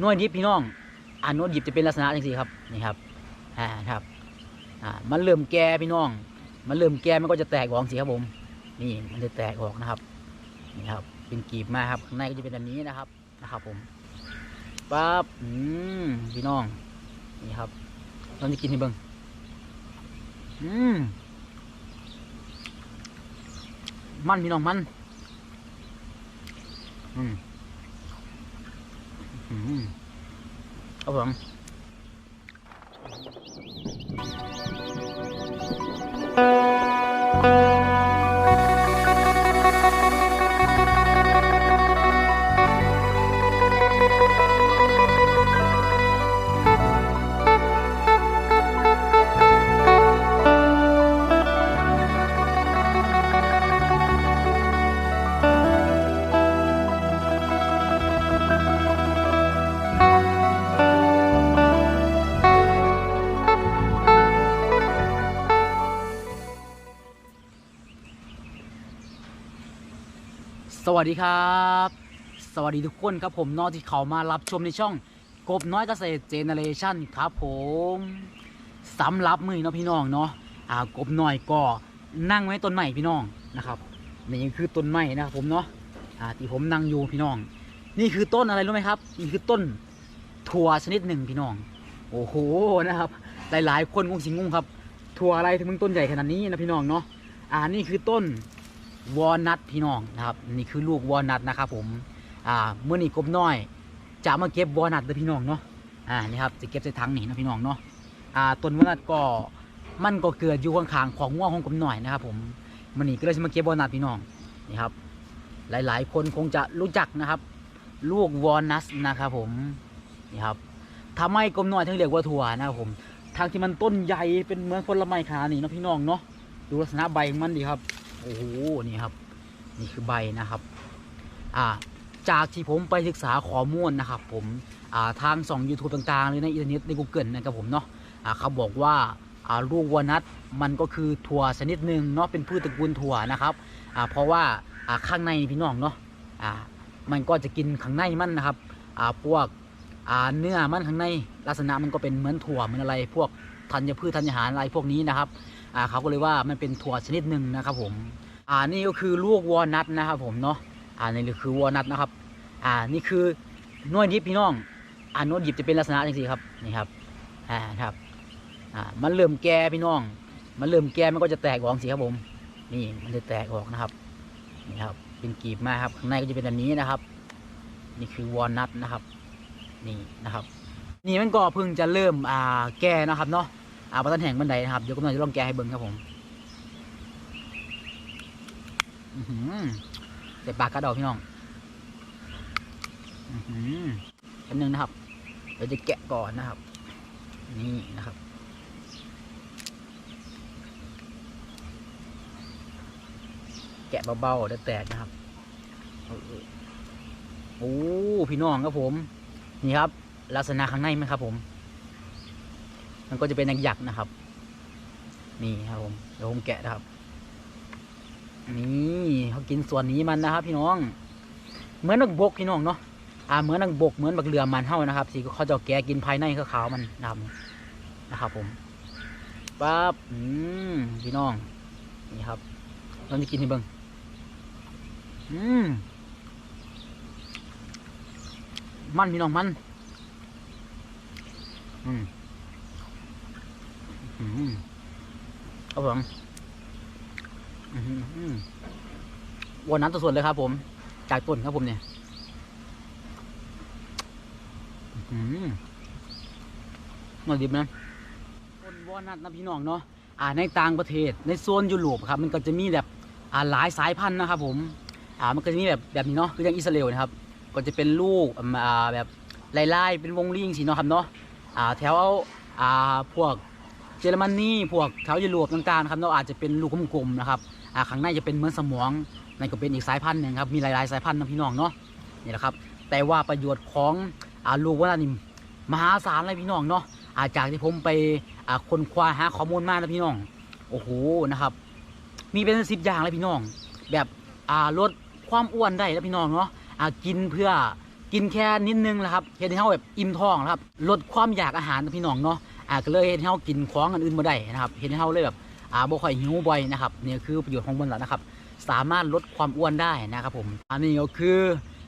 หน่วยดิบพี่น้องอ่าหน่วยดิบจะเป็นลักษณะจังซี่ครับนี่ครับอ่าครับอ่ามันเริ่มแก่พี่น้อง มันเริ่มแก่มันก็จะแตกออกสิครับผมนี่มันจะแตกออกนะครับนี่ครับเป็นกีบมาครับข้างในก็จะเป็นแบบนี้นะครับนะครับผมปั๊บอืมพี่น้องนี่ครับเราจะกินให้เบิ่งอืมมันพี่น้องมันอืม ครับผม สวัสดีครับ สวัสดีทุกคนครับผมนอที่เขามารับชมในช่อง กบน้อยเกษตรเจเนเรชันครับผมสำหรับมือเนาะพี่น้องเนาะอ่ากบน้อยก็นั่งไว้ต้นไม้พี่น้องนะครับนี่คือต้นไม้นะครับผมเนาะอ่าที่ผมนั่งอยู่พี่น้อง นี่คือต้นอะไรรู้ไหมครับนี่คือต้นถั่วชนิดหนึ่งพี่น้อง โอ้โหนะครับ หลายๆ คนคงสิงงงครับถั่วอะไรถึงมึงต้นใหญ่ขนาดนี้นะพี่น้องเนาะอ่านี่คือต้น วอลนัทพี่น้องนะครับนี่คือลูกวอลนัทนะครับผมอ่าเมื่อนี้กบน้อย จะมาเก็บวอลนัทเลยพี่น้องเนาะอ่านี่ครับจะเก็บใส่ถังนี่นะพี่น้องเนาะอ่าต้นวอลนัทก็มันก็เกิดอยู่ข้างๆของง่วงของกบน้อยนะครับผมมื่อนี้ก็เลยจะมาเก็บวอลนัทพี่น้องนี่ครับ หลายๆ คนคงจะรู้จักนะครับ ลูกวอลนัทนะครับผมนี่ครับทำไมกบน้อยถึงเรียกว่าถั่วนะครับผมทางที่มันต้นใหญ่เป็นเหมือนผลไม้ขานี่นะพี่น้องเนาะดูลักษณะใบของมันดีครับ โอ้โหนี่ครับ นี่คือใบนะครับอ่าจากที่ผมไปศึกษาข้อมูลนะครับผมอ่าทางสอง YouTube ต่างๆ หรือในอินเทอร์เน็ตใน Google นะครับผมเนาะอ่าเขาบอกว่าอ่าลูกวอลนัทมันก็คือถั่วชนิดหนึ่งเนาะเป็นพืชตระกูลถั่วนะครับอ่าเพราะว่าอ่าข้างในพี่น้องเนาะอ่ามันก็จะกินข้างในมันนะครับอ่าพวกอ่าเนื้อมันข้างในลักษณะมันก็เป็นเหมือนถั่วเหมือนอะไร พวกธัญพืชธัญญาหารอะไรพวกนี้นะครับ อ่าเขาก็เลยว่ามันเป็นถั่วชนิดหนึ่งนะครับผมอ่านี่ก็คือลูกวอลนัทนะครับผมเนาะอ่านี่คือวอลนัทนะครับอ่านี่คือหน่วยดิบพี่น้องอ่าหน่วยดิบจะเป็นลักษณะจังซี่ครับนี่ครับอ่าครับอ่ามันเริ่มแก่พี่น้อง มันเริ่มแก่มันก็จะแตกออกสิครับผมนี่มันจะแตกออกนะครับนี่ครับเป็นกีบมาครับข้างในก็จะเป็นแบบนี้นะครับ นี่คือวอลนัทนะครับนี่นะครับ นี่มันก็เพิ่งจะเริ่มอ่าแก่นะครับเนาะ อาปะตันแห่งบันไดนะครับเดี๋ยวก็หน่อยจะลองแกะให้เบิ้งครับผมอือหือเด็ดปากกระดอกพี่น้องอือหืออันนึงนะครับเดี๋ยวจะแกะก่อนนะครับ นี่นะครับแกะเบาๆเดี๋ยวแตกนะครับ โอ้ พี่น้องครับผม นี่ครับ ลักษณะข้างในไหมครับผม มันก็จะเป็นหยักๆนะครับ นี่ครับผมเดี๋ยวผมแกะนะครับ นี่เขากินส่วนนี้มันนะครับ พี่น้อง เหมือนนักบกพี่น้องเนาะอ่าเหมือนนักบกเหมือนบักเรือมันเท่านะครับสิเขาจะแกะกินภายในขาวๆมันนะครับนะครับ ผมปั๊บอืมพี่น้อง นี่ครับเราจะกินให้เบิ่งอืมมันพี่น้องมัน อืม ครับผมอืมอืมวันนั้นตัวส่วนเลยครับผม จากต้นครับผมเนี่ยหน่อยดิบนะต้นวอนัทนะพี่น้องเนาะอ่าในต่างประเทศ ในโซนยุโรปครับ มันก็จะมีแบบอ่าหลายสายพันธุ์นะครับผม อ่า มันก็จะมีแบบแบบนี้เนาะ คืออย่างอิสราเอลนะครับ ก็จะเป็นลูกอ่าแบบลายๆเป็นวงรีงสีเนาะครับเนาะ อ่า แถวอ่าพวก เยอรมนีพวกแถวยุโรปต่างๆครับเราอาจจะเป็นลูกกลมๆนะครับอ่าข้างในจะเป็นเหมือนสมองนั่นก็เป็นอีกสายพันธุ์หนึ่งครับมีหลายๆสายพันธุ์นะพี่น้องเนาะนี่แหละครับแต่ว่าประโยชน์ของอ่าลูกว่านี่มหาศาลเลยพี่น้องเนาะอาจากที่ผมไปอ่าค้นคว้าหาข้อมูลมานะพี่น้องโอ้โหนะครับมีเป็นสิบอย่างเลยพี่น้อง แบบอ่าลดความอ้วนได้แล้วพี่น้องเนาะอ่ากินเพื่อกินแค่นิดนึงแหละครับเฮ็ดให้เฮาแบบอิ่มท้องนะครับ ลดความอยากอาหารนะพี่น้องเนาะ อ่าก็เลยเฮ็ดให้เฮากินของอันอื่นบ่ได้นะครับเฮ็ดให้เฮาเลยแบบอ่าบ่ค่อยหิวบ่อยนะครับนี่คือประโยชน์ของมันแล้วนะครับ สามารถลดความอ้วนได้นะครับผมอันนี้ก็คือ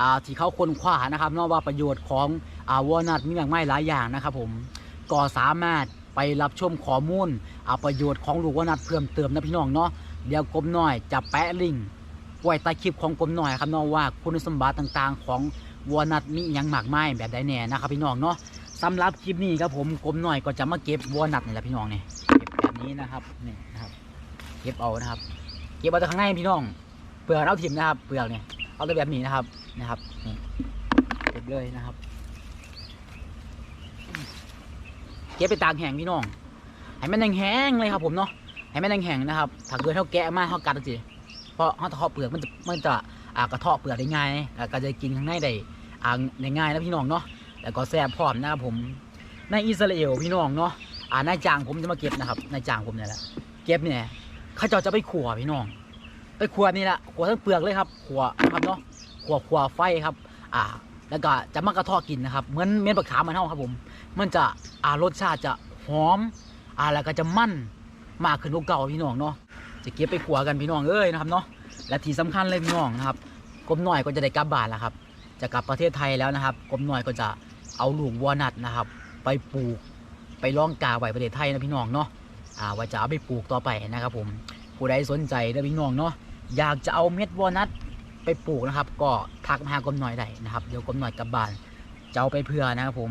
อ่าที่เขาค้นคว้านะครับนาะว่าประโยชน์ของอ่าวอลนัทมีอย่างไม่หลายอย่างนะครับผมก็สามารถไปรับชมข้อมูลอ่าประโยชน์ของลูกวอลนัทเพิ่มเติมนะพี่น้องเนาะเดี๋ยวกลมน้อยจะแปะลิงก์ไว้ใต้คลิปของกลมน้อยครับเนาะว่าคุณสมบัติต่างๆ ของวอลนัทมีอหยังมากมายแบบใดแน่นะครับพี่น้องเนาะ สำหรับคลิปนี้ครับผมกลมหน่อยก็จะมาเก็บวอลนัทนี่แหละพี่น้องเนี่ยเก็บแบบนี้นะครับนี่นะครับ เก็บเอานะครับ เก็บเอาแต่ข้างในพี่น้องเปลือกเอาถิ่มนะครับเปลือกเนี่ยเอาแต่แบบนี้นะครับนะครับนี่เก็บเลยนะครับ เก็บไปตากแห้งพี่น้องให้มันแห้งๆเลยครับผมเนาะให้มันแห้งๆนะครับ ถ้าเกิดเขาแกะมาเขากัดสิเพราะเขาเทอดเปลือกมันจะมันจะกระเทาะเปลือกได้ง่ายแล้วก็จะกินข้างในได้อ่าได้ง่ายนะพี่น้องเนาะ แล้วก็แซ่บพร้อมนะครับผมในอิสราเอลพี่น้องเนาะอ่านายจ้างผมจะมาเก็บนะครับนายจ้างผมเนี่ยแหละเก็บเนี่ยเขาเจ้าจะไปขัวพี่น้อง ไปขัวนี่แหละขัวทั้งเปลือกเลยครับขัวนะครับเนาะขัวขัวไฟครับ อ่า แล้วก็จะมากระทาะกินนะครับเหมือนเม็ดบักขามมันเท่าครับผม มันจะอ่ารสชาติจะหอมอ่าแล้วก็จะมั่นมากขึ้นกว่าเก่าพี่น้องเนาะจะเก็บไปขัวกันพี่น้องเอ้ยนะครับเนาะและที่สำคัญเลยพี่น้องนะครับกลมหน่อยก็จะได้กลับบ้านแล้วครับ จะกลับประเทศไทยแล้วนะครับกลมหน่อยก็จะ เอาลูกวอลนัทนะครับ ไปปลูกไปล่องกาไว้ประเทศไทยนะพี่น้องเนาะอ่าว่าจะเอาไปปลูกต่อไปนะครับ ผมผู้ใดสนใจนะพี่น้องเนาะอยากจะเอาเม็ดวอลนัทไปปลูกนะครับ ก็ทักมาหากลมหน่อยได้นะครับเดี๋ยวกลมหน่อยกับบานจะเอาไปเพื่อนะครับผม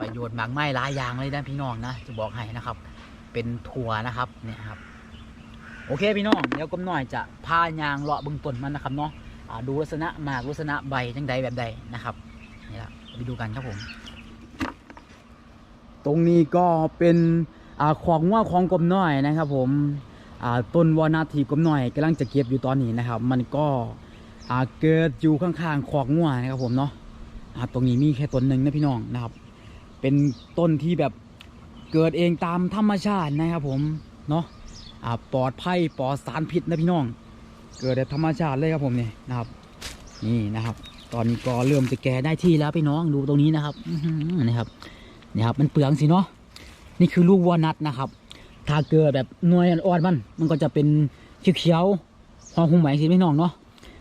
ประโยชน์มากมายหลายอย่างเลยนะพี่น้องนะจะบอกให้นะครับ เป็นถั่วนะครับเนี่ยครับโอเคพี่น้องเดี๋ยวกลมหน่อยจะพายางเลาะเบึงต้นมันนะครับเนาะดูลักษณะหมากลักษณะใบจังใดแบบใดนะครับนี่แหละ ไปดูกันครับผม ตรงนี้ก็เป็นอ่าของว่าของกลมน้อยนะครับ ผมอ่าต้นวอนาทีกลมน้อยกำลังจะเก็บอยู่ตอนนี้นะครับ มันก็อ่าเกิดอยู่ข้างๆขอกงัวนะครับผมเนาะอ่าตรงนี้มีแค่ต้นหนึ่งนะพี่น้องนะครับ เป็นต้นที่แบบเกิดเองตามธรรมชาตินะครับผมเนาะอ่าปลอดภัยปลอดสารพิษนะพี่น้อง เกิดแบบธรรมชาติเลยครับผมเนี่ยนะครับ นี่นะครับ ตอนนี้ก็เริ่มจะแก่ได้ที่แล้วพี่น้องดูตรงนี้นะครับนี่ครับนี่ครับ มันเปลืองสิเนาะนี่คือลูกวอนัทนะครับ ถ้าเกิดแบบหน่วยอ่อนมัน มันก็จะเป็นเขียวๆหอมหุ่มไหวสิพี่น้องเนาะ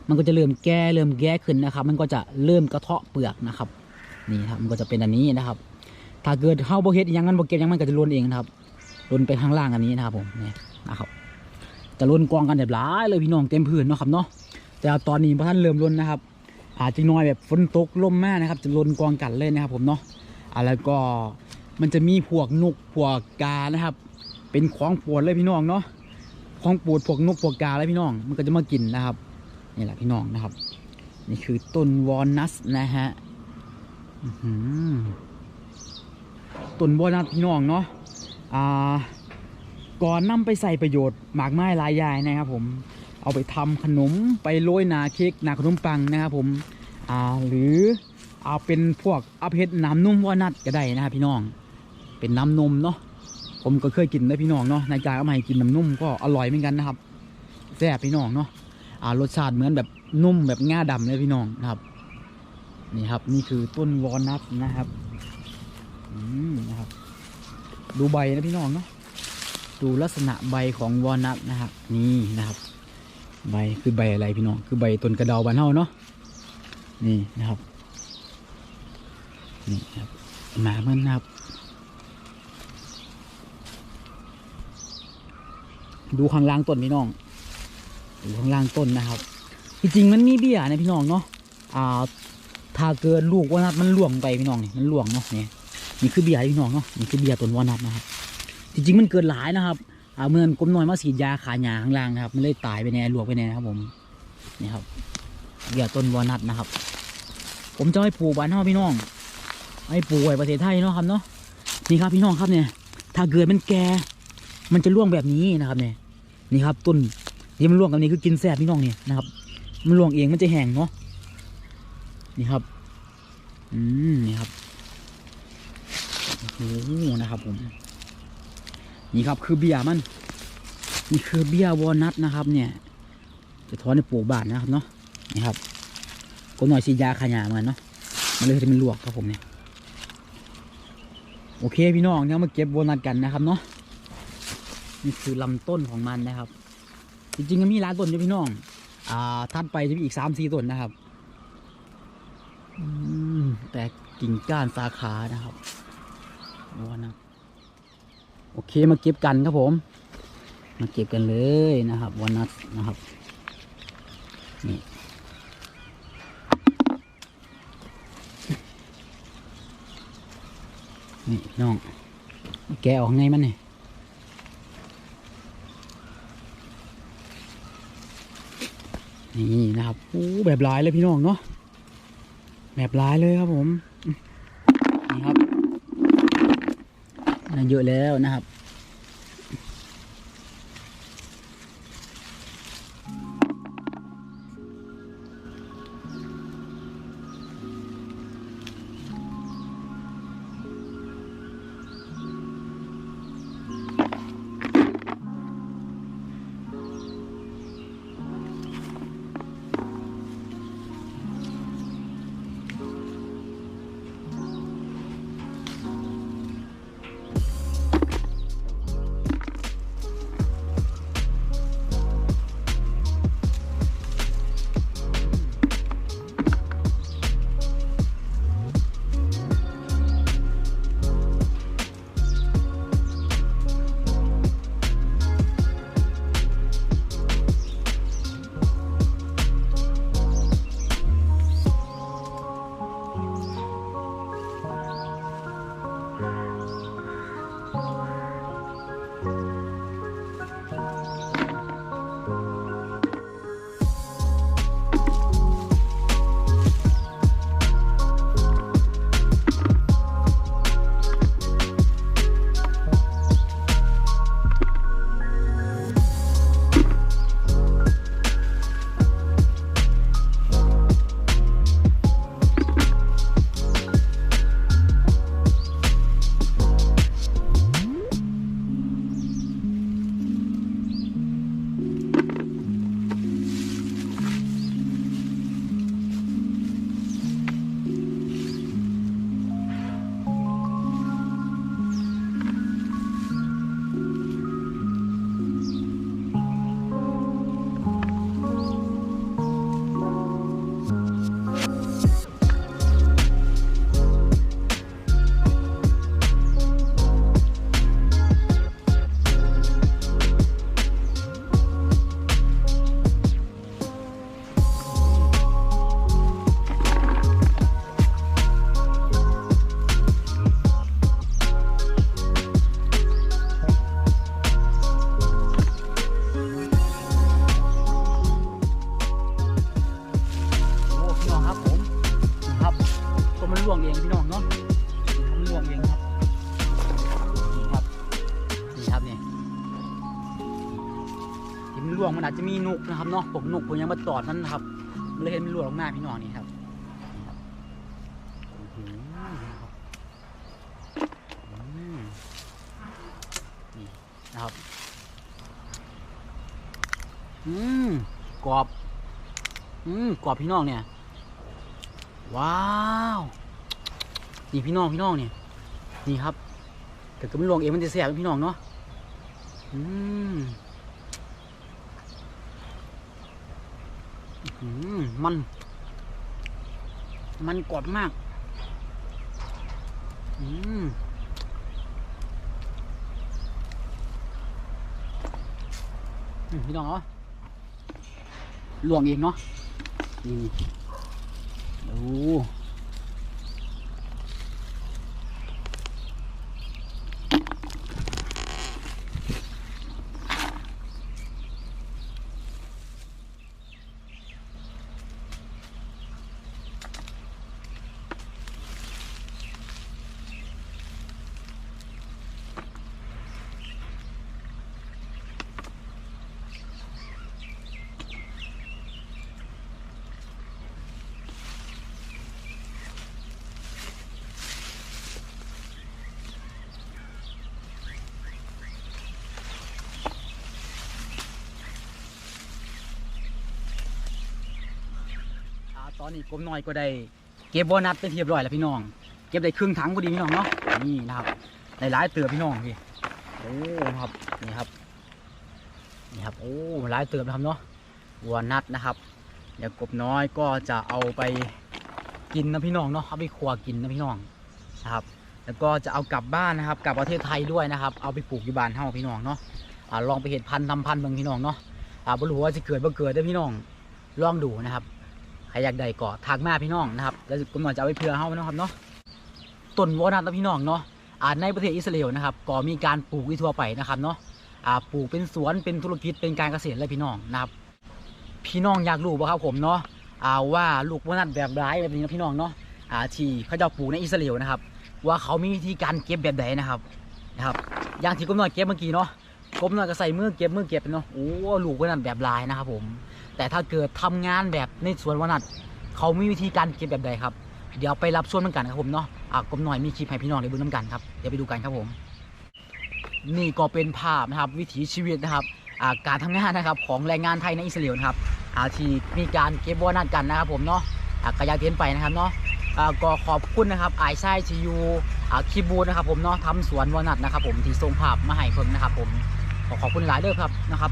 มันก็จะเริ่มแก่เริ่มแก่ขึ้นนะครับ มันก็จะเริ่มกระเทาะเปลือกนะครับ นี่ครับมันก็จะเป็นอันนี้นะครับ ถ้าเกิดเฮาโบเฮ็ดยังมันโบเก็บยังมันก็จะล้นเองนะครับล้นไปข้างล่างอันนี้นะครับผมนี่นะครับจะล้นกองกันแบบหลายเลยพี่น้องเต็มพื้นเนาะครับเนาะแต่ตอนนี้พระท่านเริ่มล้นนะครับ อาจจะน้อยแบบฝนตกลมมากนะครับ จะลนกองกันเลยนะครับผมเนาะอ่าแล้วก็มันจะมีพวกนกพวกกานะครับ เป็นของปวดเลยพี่น้องเนาะของปวดพวกนกพวกกาเลยพี่น้อง มันก็จะมากินนะครับนี่แหละพี่น้องนะครับ นี่คือต้นวอลนัทนะฮะต้นวอลนัทพี่น้องเนาะอ่าก่อนนำไปใส่ประโยชน์หมากไม้ลายอย่างนะครับผม เอาไปทำขนมไปโรยนาเค้กนาขนมปังนะครับผมอ่าหรือเอาเป็นพวกเอาเพ็ดน้ำนุ่มวอนัทก็ได้นะครับพี่น้อง เป็นน้ำนมเนาะผมก็เคยกินได้พี่น้องเนาะนายจ่ายเอามาให้กินน้ำนุ่มก็อร่อยเหมือนกันนะครับแซ่บพี่น้องเนาะอ่ารสชาติเหมือนแบบนุ่มแบบง่าดำเลยพี่น้องนะครับนี่ครับนี่คือต้นวอลนัทนะครับอืมนะครับ ดูใบนะพี่น้องเนาะดูลักษณะใบของวอลนัทนะครับนี่นะครับ ใบคือใบอะไรพี่น้องคือใบต้นกระเดาบานเฮาเนาะนี่นะครับนี่ครับหนามันนะครับ ดูข้างล่างต้นพี่น้องดูข้างล่างต้นนะครับจริงๆมันมีเบี้ยนะพี่น้องเนาะอ่าถ้าเกินลูกวอลนัทมันหลวงไปพี่น้องนี่มันหลวงเนาะนี่นี่คือเบี้ยพี่น้องเนาะนี่คือเบี้ยต้นวอลนัทนะครับ จริงๆมันเกิดหลายนะครับ อ่าเมื่อนกลมน้อยมาฉีดยาขาหยาข้างล่างนะครับมันเลยตายไปแน่หลวกไปแน่นครับผมนี่ครับเหยื่อต้นวอลนัทนะครับ ผมจะให้ปลูกบ้านเฮาพี่น้องให้ปลูกไว้ประเทศไทยเนาะครับเนาะนี่ครับพี่น้องครับเนี่ย ถ้าเกิดมันแก่มันจะร่วงแบบนี้นะครับเนี่ยนี่ครับต้นที่มันร่วงแบบนี้คือกินแซ่บพี่น้องเนี่ยนะครับ มันร่วงเองมันจะแห้งเนาะนี่ครับ อืมนี่ครับโอ้โหนะครับผม นี่ครับคือเบียร์มัน นี่คือเบียร์วอลนัทนะครับ เนี่ย จะถอนในปลูกบ้านนะครับเนาะนี่ครับก็หน่อยสียาขยามันเนาะมันเลยจะเป็นลวกครับผมเนี่ยโอเคพี่น้องเนี่ยมาเก็บโบนัสกันนะครับเนาะนี่คือลำต้นของมันนะครับ จริงๆก็มีหลายต้นอยู่พี่น้อง อ่าถัดไปจะมีอีกสามสี่ต้นนะครับอืมแต่กิ่งก้านสาขานะครับโอ้นะ โอเคมาเก็บกันครับผม มาเก็บกันเลยนะครับวันนัทนะครับนี่นี่น้อง แกออกไงมันเนี่ยนี่นะครับโอ้แบบลายเลยพี่น้องเนาะแบบลายเลยครับผม นี่ครับ เยอะแล้วนะครับ ที่มันล่วงมันอาจจะมีนุกนะครับเนาะผมนุกผมยังมาตอดมันนะครับ มันเลยเห็นมันล่วงลงหน้าพี่น้องนี่ครับนี่นะครับอืมนี่นะครับ อืมกรอบ อืมกรอบพี่น้องเนี่ย ว้าวนี่พี่น้องพี่น้องเนี่ยนี่ครับแต่ก็ไม่ลวงเองมันจะแสบพี่น้องเนาะอืม มัน มันกรอบมาก อืมพี่น้องเนาะลวงเองเนาะนี่นี่ดู ตอนนี้กลมน้อยก็ได้เก็บโบนัสไปเรียบร้อยแล้วพี่น้อง เก็บได้ครึ่งถังพอดีพี่น้องเนาะนี่นะครับหลายๆเตือพี่น้องพี่โอ้ครับนี่ครับนี่ครับโอ้หลายเตือนะครับเนาะวัวนัดนะครับเดี๋ยวกบน้อยก็จะเอาไปกินนะพี่น้องเนาะเอาไปครัวกินนะพี่น้องนะครับ แล้วก็จะเอากลับบ้านนะครับ กลับประเทศไทยด้วยนะครับ เอาไปปลูกอยู่บ้านเฮาพี่น้องเนาะอ่าลองไปเห็ดพันธุ์ทำพันธุ์บางพี่น้องเนาะอ่าบ่รู้ว่าจะเกิดบ่เกิดได้พี่น้องลองดูนะครับ ใครอยากได้ก็ทักมาพี่น้องนะครับแล้วกำลังจะเอาไปเพื่อเฮานะครับเนาะต้นวอนัทนะพี่น้องเนาะอ่าในประเทศอิสราเอลนะครับก็มีการปลูกทั่วไปนะครับเนาะอ่าปลูกเป็นสวนเป็นธุรกิจเป็นการเกษตรเลยพี่น้องนะครับพี่น้องอยากรู้ป่ะครับผมเนาะอ่าว่าลูกวอนัทแบบร้ายแบบนี้นะพี่น้องเนาะอ่าที่เขาจะปลูกในอิสราเอลนะครับ ว่าเขามีวิธีการเก็บแบบใดนนะครับนะครับ อย่างที่กบน้อยเก็บเมื่อกี้เนาะกบน้อยก็ใส่มือเก็บมือเก็บเนาะโอ้ลูกวอนัทแบบลายนะครับผม แต่ถ้าเกิดทำงานแบบในสวนวนัทเขามีวิธีการเก็บแบบใดครับ เดี๋ยวไปรับชมกันครับผมเนาะอะกบหน่อยมีคลิปให้พี่น้องได้ดูน้ำกันครับเดี๋ยวไปดูกันครับผม นี่ก็เป็นภาพนะครับวิถีชีวิตนะครับอ่าการทำงานนะครับของแรงงานไทยในอิสราเอลนะครับอ่าที่มีการเก็บโบนัสกันนะครับผมเนาะอ่ากระยาเทียนไปนะครับเนาะอ่าก็ขอบคุณนะครับไอไซทียูอ่าคีบูนะครับผมเนาะทำสวนวนัทนะครับผมที่ส่งภาพมาให้เพิ่นนะครับผมขอขอบคุณหลายเด้อครับนะครับ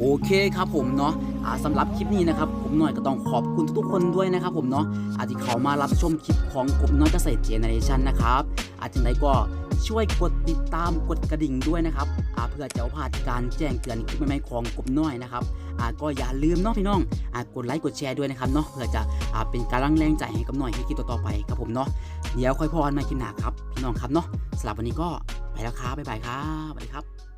โอเคครับผมเนาะสำหรับคลิปนี้นะครับผมหน่อยก็ต้องขอบคุณทุกๆคนด้วยนะครับผมเนาะอาจจะเขามารับชมคลิปของกบน้อยเกษตรเจเนเรชันนะครับอาจจะไหนก็ช่วยกดติดตามกดกระดิ่งด้วยนะครับอาเพื่อจะพลาดการแจ้งเตือนคลิปใหม่ๆของกบน้อยนะครับอาก็อย่าลืมเนาะพี่น้องอากดไลค์กดแชร์ด้วยนะครับเนาะเพื่อจะอาเป็นการรังแรงใจให้กับหน่อยให้คลิปต่อๆไปครับผมเนาะเดี๋ยวค่อยพอกันใหม่คลิปหน้าครับพี่น้องครับเนาะสำหรับวันนี้ก็ไปแล้วครับบ๊ายบายครับสวัสดีครับ